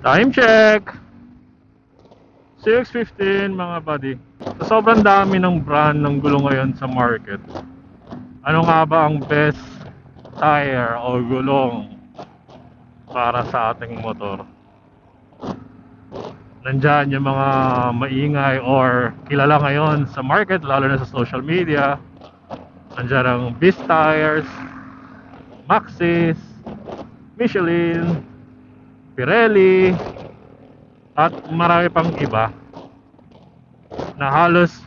Time check! 6.15 mga buddy. Sa sobrang dami ng brand ng gulo ngayon sa market, ano nga ba ang best tire o gulong para sa ating motor? Nandyan yung mga maingay or kilala ngayon sa market, lalo na sa social media. Nandyan ang Beast Tires, Maxxis, Michelin, Pirelli, at marami pang iba na halos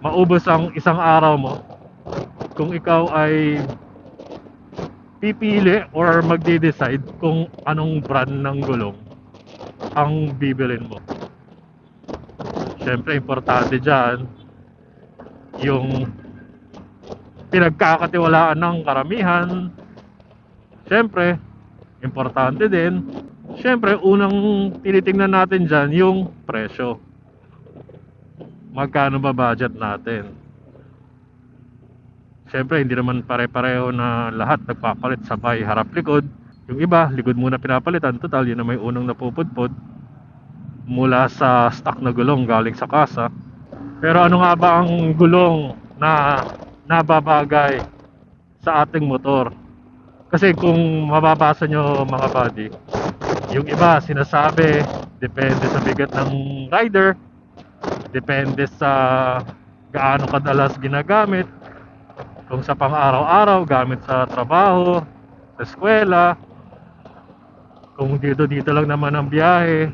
maubos ang isang araw mo kung ikaw ay pipili or magde-decide kung anong brand ng gulong ang bibilin mo. Siyempre, importante dyan yung pinagkakatiwalaan ng karamihan. Siyempre, importante din Siyempre, unang tinitingnan natin dyan yung presyo. Magkano ba budget natin? Siyempre, hindi naman pare-pareho na lahat nagpapalit sabay harap likod. Yung iba, likod muna pinapalitan. Total, yun na may unang napupudpod mula sa stock na gulong galing sa kasa. Pero ano nga ba ang gulong na nababagay sa ating motor? Kasi kung mababasa nyo mga buddy, yung iba sinasabi, depende sa bigat ng rider, depende sa gaano kadalas ginagamit, kung sa pang-araw-araw, gamit sa trabaho, sa eskwela, kung dito-dito lang naman ang biyahe,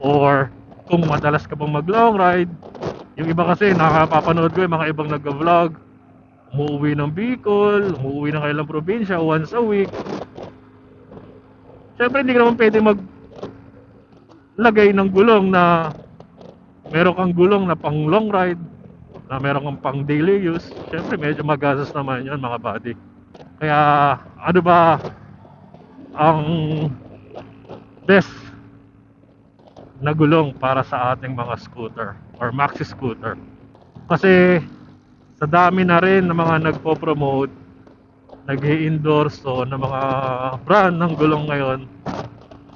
or kung madalas ka pang mag-long ride, yung iba kasi nakapapanood ko yung mga ibang nag-vlog, umuwi ng Bicol, umuwi ng kailang probinsya once a week, Siyempre hindi ka naman pwede mag lagay ng gulong na meron kang gulong na pang long ride, na meron kang pang daily use. Siyempre medyo magastos naman yun mga buddy. Kaya ano ba ang best na gulong para sa ating mga scooter or maxi scooter? Kasi sa dami na rin ng mga nagpo-promote nag endorse ng mga brand ng gulong ngayon,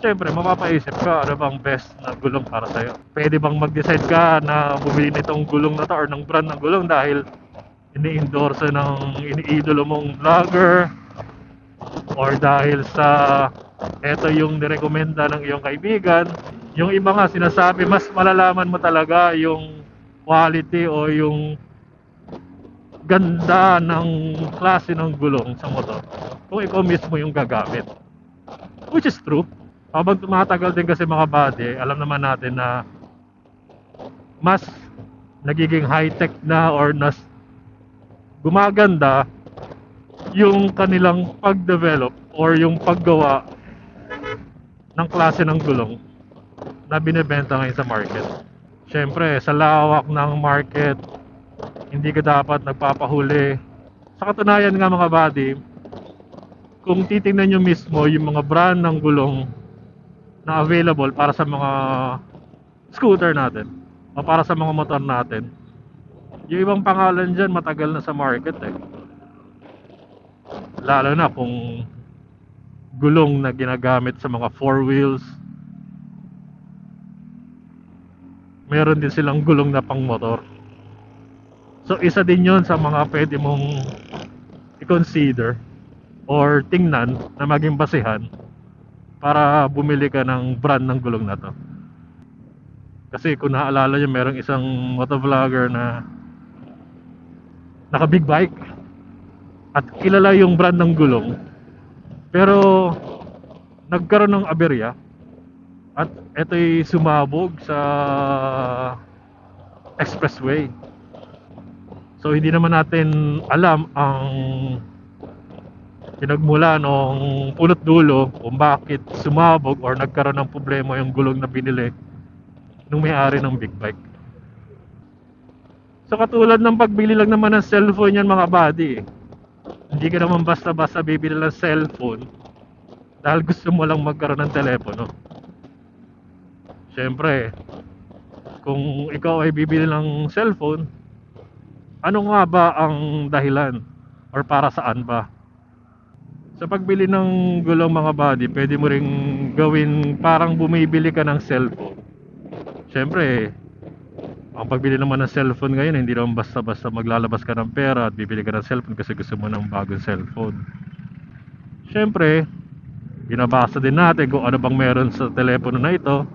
Siyempre, mapapaisip ka ano bang best na gulong para sa'yo. Pwede bang mag-decide ka na bumili nitong gulong na to or ng brand ng gulong dahil ini-endorse ng iniidolo mong vlogger or dahil sa eto yung nirekomenda ng iyong kaibigan. Yung iba nga sinasabi, mas malalaman mo talaga yung quality o yung ganda ng klase ng gulong sa motor kung ikaw mismo yung gagamit. Which is true. Habang tumatagal din kasi mga body, alam naman natin na mas nagiging high-tech na or nas gumaganda yung kanilang pag-develop or yung paggawa ng klase ng gulong na binebenta ngayon sa market. Siyempre, sa lawak ng market, hindi ka dapat nagpapahuli. Sa katunayan nga mga buddy, kung titingnan nyo mismo yung mga brand ng gulong na available para sa mga scooter natin o para sa mga motor natin, yung ibang pangalan dyan matagal na sa market eh. Lalo na kung gulong na ginagamit sa mga four wheels. Meron din silang gulong na pang motor. So isa din yon sa mga pwede mong i-consider or tingnan na maging basihan para bumili ka ng brand ng gulong na to. Kasi kung naalala nyo, merong isang motovlogger na naka big bike at kilala yung brand ng gulong pero nagkaroon ng aberya at ito'y sumabog sa expressway So hindi naman natin alam ang pinagmula nung punot dulo kung bakit sumabog or nagkaroon ng problema yung gulong na binili nung may-ari ng big bike. So katulad ng pagbili lang naman ng cellphone yan mga buddy. Hindi ka naman basta-basta bibili ng cellphone dahil gusto mo lang magkaroon ng telepono. Siyempre, kung ikaw ay bibili ng cellphone, ano nga ba ang dahilan or para saan ba Sa pagbili ng gulong mga body, pwede mo ring gawin parang bumibili ka ng cellphone. Siyempre, ang pagbili naman ng cellphone ngayon, hindi naman basta-basta maglalabas ka ng pera at bibili ka ng cellphone kasi gusto mo ng bagong cellphone. Siyempre, binabasa din natin kung ano bang meron sa telepono na ito.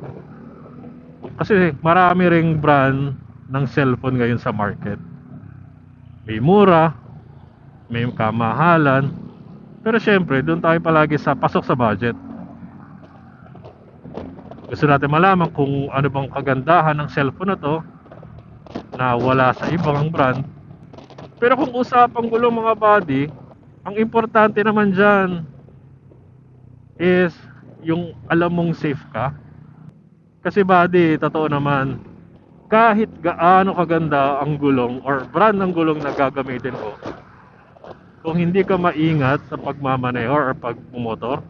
Kasi marami ring brand ng cellphone ngayon sa market. May mura, may kamahalan, pero syempre, doon tayo palagi sa pasok sa budget. Gusto natin malaman kung ano bang kagandahan ng cellphone na to na wala sa ibang brand. Pero kung usapang gulong mga body, ang importante naman dyan is yung alam mong safe ka. Kasi body, totoo naman, kahit gaano kaganda ang gulong or brand ng gulong na gagamitin ko, kung hindi ka maingat sa pagmamaneho or pagmumotor,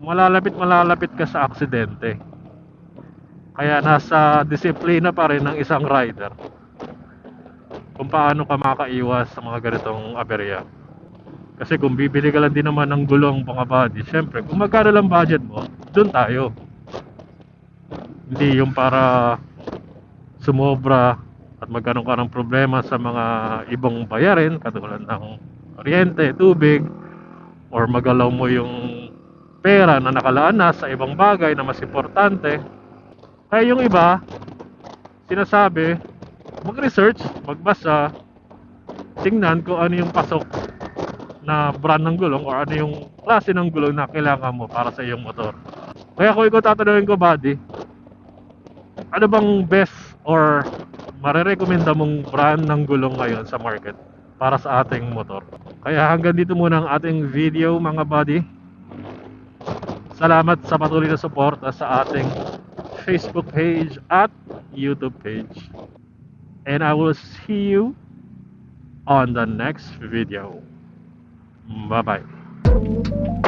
malalapit malalapit ka sa aksidente. Kaya nasa disiplina pa rin ng isang rider kung paano ka makaiwas sa mga ganitong aberya. Kasi kung bibili ka lang din naman ng gulong mga body, syempre, kung magkano lang budget mo, doon tayo. Hindi yung para sumobra at magkaroon ka ng problema sa mga ibang bayarin, katulad ng kuryente, tubig, or magalaw mo yung pera na nakalaan na sa ibang bagay na mas importante. Kaya yung iba, sinasabi, mag-research, magbasa, tingnan kung ano yung pasok na brand ng gulong or ano yung klase ng gulong na kailangan mo para sa iyong motor. Kaya kung ikaw tatanungin ko, buddy, ano bang best or marerekomenda mong brand ng gulong ngayon sa market para sa ating motor? Kaya hanggang dito muna ang ating video mga buddy. Salamat sa patuloy na suporta sa ating Facebook page at YouTube page. And I will see you on the next video. Bye-bye.